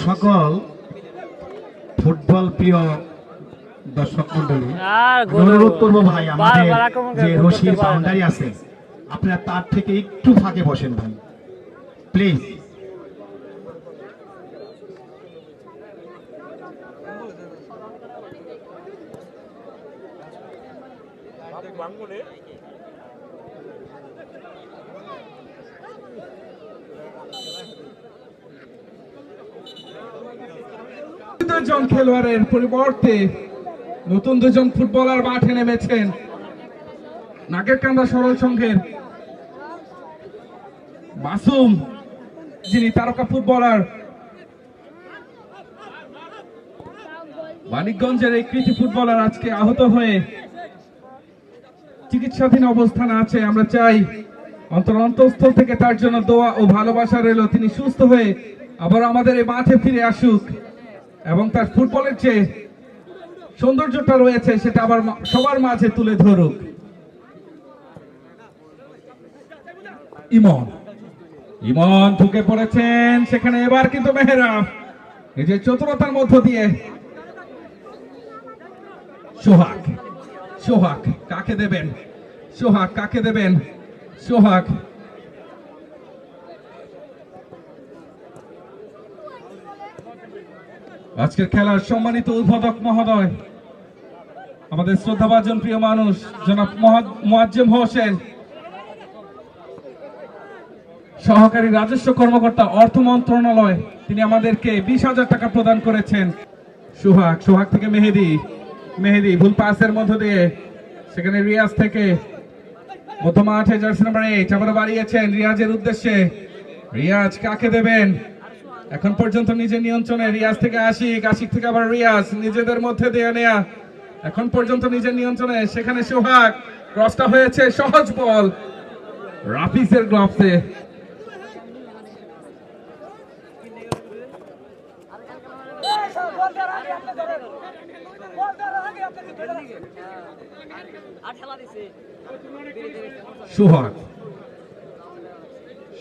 সকল ফুটবল প্রিয় দর্শক মন্ডলী অনুরোধ করব ভাই আমাদের যে রশির বাউন্ডারি আছে আপনারা তার থেকে একটু ফাঁকে বসেন ভাই। প্লিজ। দুজন খেলোয়াড়ের পরিবর্তে নতুন দুজন ফুটবলার মাঠে নেমেছেন। নাগেরকান্দা সরল সংঘের মাসুম, যিনি তারকা ফুটবলার। মানিকগঞ্জের এই কৃতি ফুটবলার আজকে আহত হয়ে চিকিৎসাধীন অবস্থানে আছে। আমরা চাই অন্তর অন্তঃস্থল থেকে তার জন্য দোয়া ও ভালোবাসা রইল। তিনি সুস্থ হয়ে আবার আমাদের এই মাঠে ফিরে আসুক। এবং তার ফুটবলের যে সৌন্দর্যটা রয়েছে, সেটা আবার সবার মাঝে তুলে ধরুক। ইমন। ইমন ঢুকে পড়েছেন সেখানে। এবার কিন্তু মেহরাব নিজের চতুরতার মধ্য দিয়ে। সোহাগ। সোহাগ, কাকে দেবেন? সোহাগ, কাকে দেবেন? সোহাগ। আজকের খেলার সম্মানিত উদ্বোধক মহোদয়, আমাদের শ্রদ্ধাভাজন প্রিয় মানুষ, জনাব মোয়াজ্জেম হোসেন, সহকারী রাজস্ব কর্মকর্তা, অর্থ মন্ত্রণালয়, তিনি আমাদেরকে বিশ হাজার টাকা প্রদান করেছেন। সোহাগ সোহাগ থেকে মেহেদি মেহেদি, ভুল পাসের মধ্য দিয়ে, সেখানে রিয়াজ থেকে মধ্য মাঠে জার্সি নাম্বার এইট আবার বাড়িয়েছেন রিয়াজের উদ্দেশ্যে। রিয়াজ কাকে দেবেন? এখন পর্যন্ত নিজের নিয়ন্ত্রণে রিয়াজ থেকে আশিক আশিক থেকে আবার রিয়াজ, নিজেদের মধ্যে দিয়ে নেয়া। এখন পর্যন্ত নিজের নিয়ন্ত্রণে, সেখানে সোহাগ, ক্রসটা হয়েছে সহজ বল। রাফিসের গ্লাভসে। সোহাগ।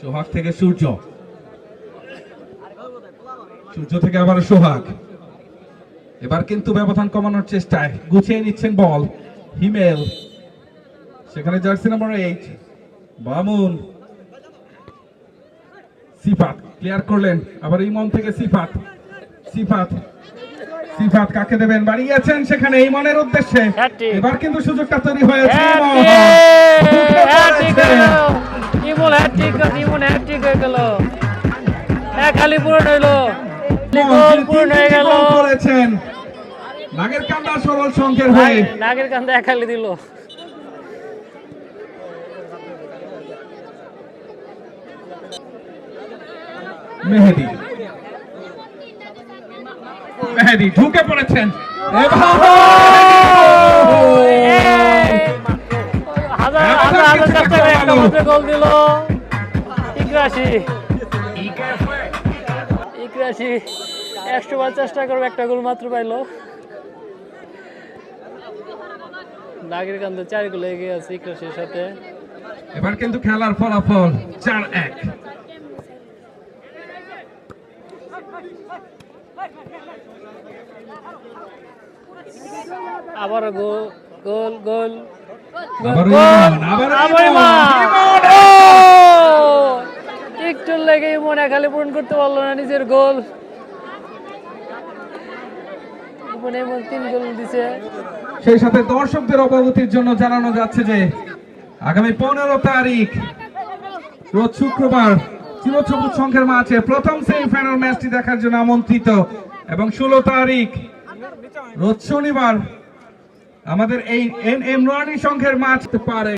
সোহাগ থেকে সূর্য। সূর্য থেকে আবার সোহাগ। এবার কিন্তু ব্যবধান কমানোর চেষ্টায়। গুছিয়ে নিচ্ছেন বল। হিমেল। সেখানে জার্সি নাম্বার এইট বামুন। সিফাত। ক্লিয়ার করলেন। আবার ইমন থেকে সিফাত। সিফাত। সিফাত কাকে দেবেন? বাড়িয়েছেন সেখানে ইমনের উদ্দেশ্যে। এবার কিন্তু সুযোগটা তৈরি হয়েছে ইমন। হ্যাট্রিক হয়ে। ইমন হ্যাট্রিক হয়ে গেল। এক খালি পূরণ হইল গোল। পূরণ হয়ে করেছেন? নাগের কান্দা সরল সংঘের হয়ে। নাগ- নাগের কান্দে এক দিল। মেহেদি। মেহেদি ঢুকে পড়েছেন। এবার- হাজার হাজার হাজার চেষ্টা করে একটা মাত্র গোল দিল। ইকরাশি। ইকরাশি। একশো বার চেষ্টা করবে একটা গোল মাত্র পাইলো। নাগের কান্দে চার গোল এগিয়ে আছে ইকরাশির সাথে। এবার কিন্তু খেলার ফলাফল চার এক। আবারও গোল গোল। গোল! আবার! একটু লেগে ইমন খালি পূরণ করতে পারল না নিজের গোল। সেই সাথে দর্শকদের অবগতির জন্য জানানো যাচ্ছে যে আগামী পনেরো তারিখ, রোজ শুক্রবার চিরসবুজ সংখ্যার মাঠে প্রথম সেমিফাইনাল ম্যাচটি দেখার জন্য আমন্ত্রিত। এবং ষোলো তারিখ, রোজ শনিবার আমাদের এই এন এম রানি সংঘের মাঠ পারে।